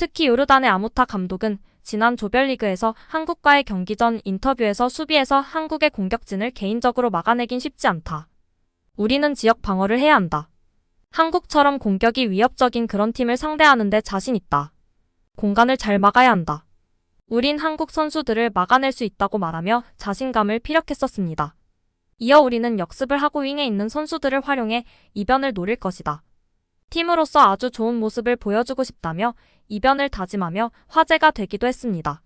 특히 요르단의 아무타 감독은 지난 조별리그에서 한국과의 경기 전 인터뷰에서 수비에서 한국의 공격진을 개인적으로 막아내긴 쉽지 않다. 우리는 지역 방어를 해야 한다. 한국처럼 공격이 위협적인 그런 팀을 상대하는데 자신 있다. 공간을 잘 막아야 한다. 우린 한국 선수들을 막아낼 수 있다고 말하며 자신감을 피력했었습니다. 이어 우리는 역습을 하고 윙에 있는 선수들을 활용해 이변을 노릴 것이다. 팀으로서 아주 좋은 모습을 보여주고 싶다며 이변을 다짐하며 화제가 되기도 했습니다.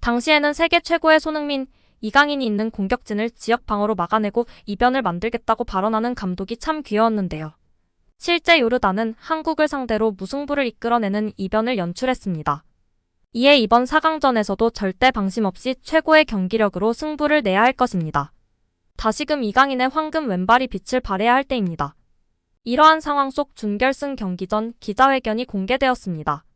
당시에는 세계 최고의 손흥민, 이강인이 있는 공격진을 지역 방어로 막아내고 이변을 만들겠다고 발언하는 감독이 참 귀여웠는데요. 실제 요르단은 한국을 상대로 무승부를 이끌어내는 이변을 연출했습니다. 이에 이번 4강전에서도 절대 방심 없이 최고의 경기력으로 승부를 내야 할 것입니다. 다시금 이강인의 황금 왼발이 빛을 발해야 할 때입니다. 이러한 상황 속 준결승 경기 전 기자회견이 공개되었습니다.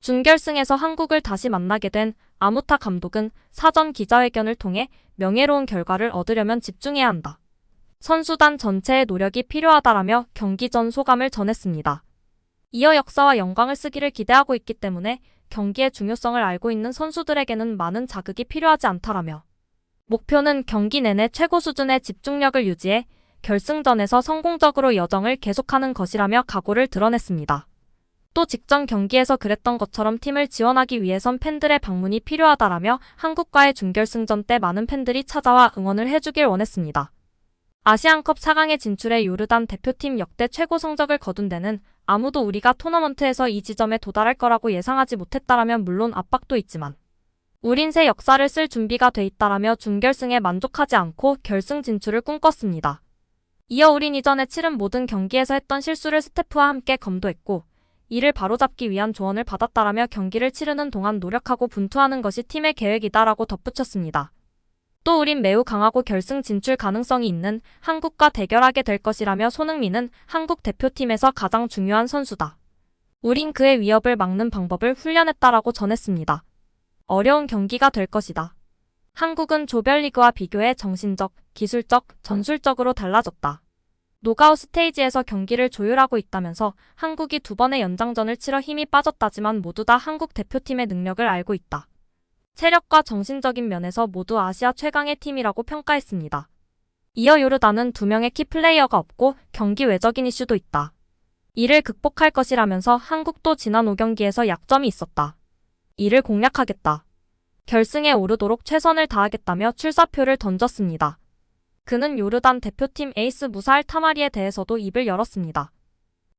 준결승에서 한국을 다시 만나게 된 아무타 감독은 사전 기자회견을 통해 명예로운 결과를 얻으려면 집중해야 한다. 선수단 전체의 노력이 필요하다라며 경기 전 소감을 전했습니다. 이어 역사와 영광을 쓰기를 기대하고 있기 때문에 경기의 중요성을 알고 있는 선수들에게는 많은 자극이 필요하지 않다라며 목표는 경기 내내 최고 수준의 집중력을 유지해 결승전에서 성공적으로 여정을 계속하는 것이라며 각오를 드러냈습니다. 또 직전 경기에서 그랬던 것처럼 팀을 지원하기 위해선 팬들의 방문이 필요하다라며 한국과의 준결승전 때 많은 팬들이 찾아와 응원을 해주길 원했습니다. 아시안컵 4강에 진출해 요르단 대표팀 역대 최고 성적을 거둔 데는 아무도 우리가 토너먼트에서 이 지점에 도달할 거라고 예상하지 못했다라면 물론 압박도 있지만 우린 새 역사를 쓸 준비가 돼 있다라며 준결승에 만족하지 않고 결승 진출을 꿈꿨습니다. 이어 우린 이전에 치른 모든 경기에서 했던 실수를 스태프와 함께 검도했고 이를 바로잡기 위한 조언을 받았다라며 경기를 치르는 동안 노력하고 분투하는 것이 팀의 계획이다라고 덧붙였습니다. 또 우린 매우 강하고 결승 진출 가능성이 있는 한국과 대결하게 될 것이라며 손흥민은 한국 대표팀에서 가장 중요한 선수다. 우린 그의 위협을 막는 방법을 훈련했다라고 전했습니다. 어려운 경기가 될 것이다. 한국은 조별리그와 비교해 정신적, 기술적, 전술적으로 달라졌다. 노가웃 스테이지에서 경기를 조율하고 있다면서 한국이 두 번의 연장전을 치러 힘이 빠졌다지만 모두 다 한국 대표팀의 능력을 알고 있다. 체력과 정신적인 면에서 모두 아시아 최강의 팀이라고 평가했습니다. 이어 요르단은 두 명의 키플레이어가 없고 경기 외적인 이슈도 있다. 이를 극복할 것이라면서 한국도 지난 5경기에서 약점이 있었다. 이를 공략하겠다. 결승에 오르도록 최선을 다하겠다며 출사표를 던졌습니다. 그는 요르단 대표팀 에이스 무사알 타마리에 대해서도 입을 열었습니다.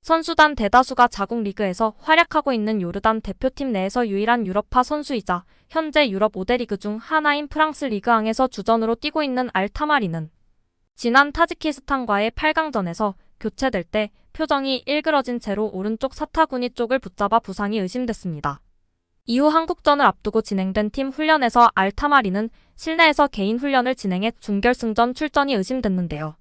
선수단 대다수가 자국 리그에서 활약하고 있는 요르단 대표팀 내에서 유일한 유럽파 선수이자 현재 유럽 5대 리그 중 하나인 프랑스 리그앙에서 주전으로 뛰고 있는 알타마리는 지난 타지키스탄과의 8강전에서 교체될 때 표정이 일그러진 채로 오른쪽 사타구니 쪽을 붙잡아 부상이 의심됐습니다. 이후 한국전을 앞두고 진행된 팀 훈련에서 알타마리는 실내에서 개인 훈련을 진행해 준결승전 출전이 의심됐는데요.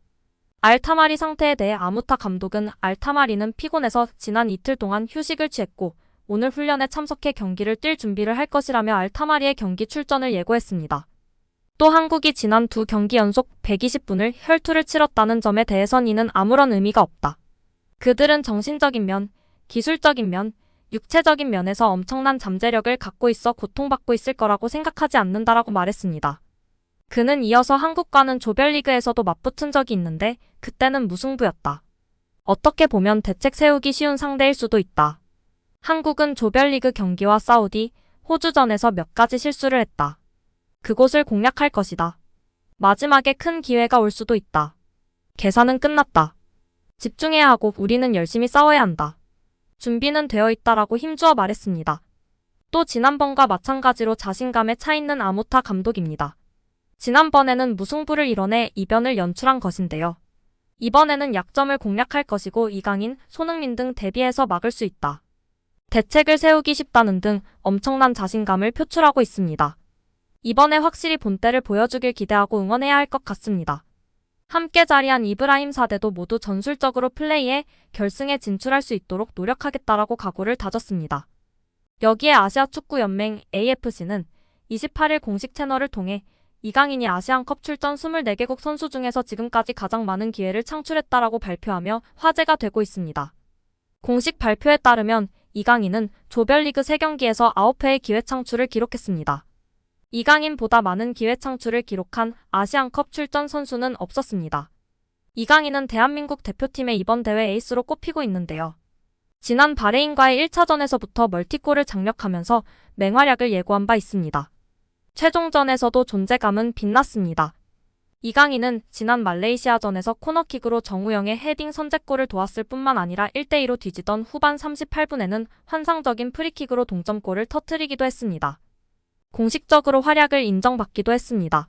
알타마리 상태에 대해 아무타 감독은 알타마리는 피곤해서 지난 이틀 동안 휴식을 취했고 오늘 훈련에 참석해 경기를 뛸 준비를 할 것이라며 알타마리의 경기 출전을 예고했습니다. 또 한국이 지난 두 경기 연속 120분을 혈투를 치렀다는 점에 대해선 이는 아무런 의미가 없다. 그들은 정신적인 면, 기술적인 면, 육체적인 면에서 엄청난 잠재력을 갖고 있어 고통받고 있을 거라고 생각하지 않는다라고 말했습니다. 그는 이어서 한국과는 조별리그에서도 맞붙은 적이 있는데 그때는 무승부였다. 어떻게 보면 대책 세우기 쉬운 상대일 수도 있다. 한국은 조별리그 경기와 사우디, 호주전에서 몇 가지 실수를 했다. 그곳을 공략할 것이다. 마지막에 큰 기회가 올 수도 있다. 계산은 끝났다. 집중해야 하고 우리는 열심히 싸워야 한다. 준비는 되어 있다라고 힘주어 말했습니다. 또 지난번과 마찬가지로 자신감에 차 있는 아모타 감독입니다. 지난번에는 무승부를 이뤄내 이변을 연출한 것인데요. 이번에는 약점을 공략할 것이고 이강인, 손흥민 등 대비해서 막을 수 있다. 대책을 세우기 쉽다는 등 엄청난 자신감을 표출하고 있습니다. 이번에 확실히 본때를 보여주길 기대하고 응원해야 할 것 같습니다. 함께 자리한 이브라임 사대도 모두 전술적으로 플레이해 결승에 진출할 수 있도록 노력하겠다라고 각오를 다졌습니다. 여기에 아시아 축구 연맹 AFC는 28일 공식 채널을 통해 이강인이 아시안컵 출전 24개국 선수 중에서 지금까지 가장 많은 기회를 창출했다라고 발표하며 화제가 되고 있습니다. 공식 발표에 따르면 이강인은 조별리그 3경기에서 9회의 기회 창출을 기록했습니다. 이강인보다 많은 기회 창출을 기록한 아시안컵 출전 선수는 없었습니다. 이강인은 대한민국 대표팀의 이번 대회 에이스로 꼽히고 있는데요. 지난 바레인과의 1차전에서부터 멀티골을 장력하면서 맹활약을 예고한 바 있습니다. 최종전에서도 존재감은 빛났습니다. 이강인은 지난 말레이시아전에서 코너킥으로 정우영의 헤딩 선제골을 도왔을 뿐만 아니라 1대2로 뒤지던 후반 38분에는 환상적인 프리킥으로 동점골을 터뜨리기도 했습니다. 공식적으로 활약을 인정받기도 했습니다.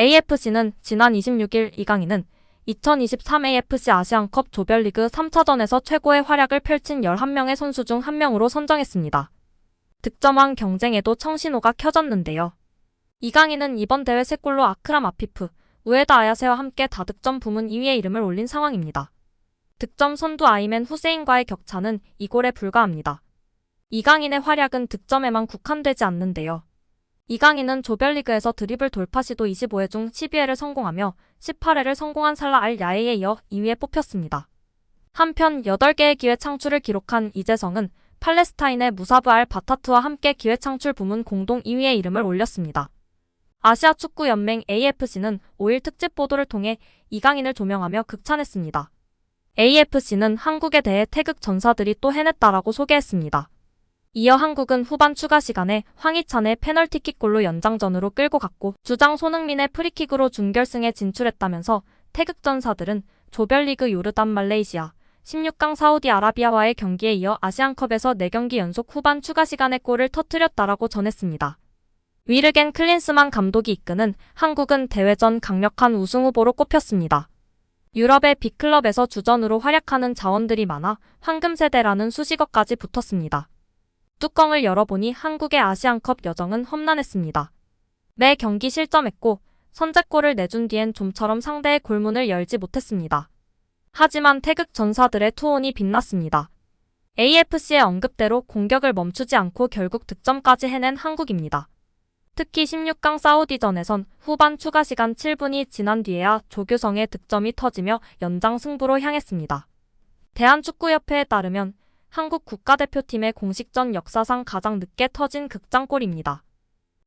AFC는 지난 26일 이강인은 2023 AFC 아시안컵 조별리그 3차전에서 최고의 활약을 펼친 11명의 선수 중한 명으로 선정했습니다. 득점왕 경쟁에도 청신호가 켜졌는데요. 이강인은 이번 대회 3골로 아크람 아피프, 우에다 아야세와 함께 다득점 부문 2위의 이름을 올린 상황입니다. 득점 선두 아이맨 후세인과의 격차는 2골에 불과합니다. 이강인의 활약은 득점에만 국한되지 않는데요. 이강인은 조별리그에서 드리블 돌파 시도 25회 중 12회를 성공하며 18회를 성공한 살라 알 야에에 이어 2위에 뽑혔습니다. 한편 8개의 기회 창출을 기록한 이재성은 팔레스타인의 무사브 알 바타트와 함께 기회 창출 부문 공동 2위의 이름을 올렸습니다. 아시아 축구 연맹 AFC는 5일 특집 보도를 통해 이강인을 조명하며 극찬했습니다. AFC는 한국에 대해 태극 전사들이 또 해냈다라고 소개했습니다. 이어 한국은 후반 추가 시간에 황희찬의 페널티킥골로 연장전으로 끌고 갔고 주장 손흥민의 프리킥으로 준결승에 진출했다면서 태극 전사들은 조별리그 요르단 말레이시아 16강 사우디아라비아와의 경기에 이어 아시안컵에서 4경기 연속 후반 추가 시간에 골을 터뜨렸다라고 전했습니다. 위르겐 클린스만 감독이 이끄는 한국은 대회전 강력한 우승 후보로 꼽혔습니다. 유럽의 빅클럽에서 주전으로 활약하는 자원들이 많아 황금세대라는 수식어까지 붙었습니다. 뚜껑을 열어보니 한국의 아시안컵 여정은 험난했습니다. 매 경기 실점했고 선제골을 내준 뒤엔 좀처럼 상대의 골문을 열지 못했습니다. 하지만 태극 전사들의 투혼이 빛났습니다. AFC의 언급대로 공격을 멈추지 않고 결국 득점까지 해낸 한국입니다. 특히 16강 사우디전에선 후반 추가 시간 7분이 지난 뒤에야 조규성의 득점이 터지며 연장 승부로 향했습니다. 대한축구협회에 따르면 한국 국가대표팀의 공식전 역사상 가장 늦게 터진 극장골입니다.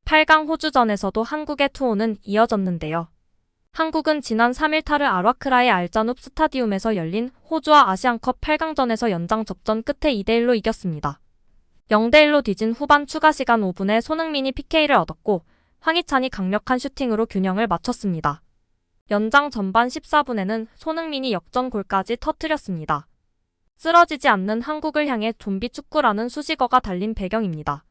8강 호주전에서도 한국의 투혼은 이어졌는데요. 한국은 지난 3일 타르 아라크라의 알자눕 스타디움에서 열린 호주와 아시안컵 8강전에서 연장 접전 끝에 2대1로 이겼습니다. 0대1로 뒤진 후반 추가 시간 5분에 손흥민이 PK를 얻었고 황희찬이 강력한 슈팅으로 균형을 맞췄습니다. 연장 전반 14분에는 손흥민이 역전골까지 터뜨렸습니다. 쓰러지지 않는 한국을 향해 좀비 축구라는 수식어가 달린 배경입니다.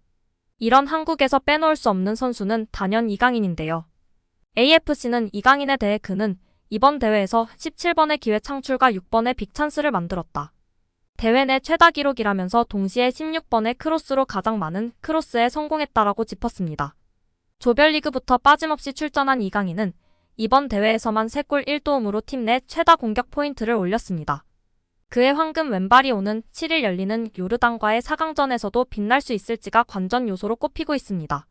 이런 한국에서 빼놓을 수 없는 선수는 단연 이강인인데요. AFC는 이강인에 대해 그는 이번 대회에서 17번의 기회 창출과 6번의 빅찬스를 만들었다. 대회 내 최다 기록이라면서 동시에 16번의 크로스로 가장 많은 크로스에 성공했다라고 짚었습니다. 조별리그부터 빠짐없이 출전한 이강인은 이번 대회에서만 3골 1도움으로 팀 내 최다 공격 포인트를 올렸습니다. 그의 황금 왼발이 오는 7일 열리는 요르단과의 4강전에서도 빛날 수 있을지가 관전 요소로 꼽히고 있습니다.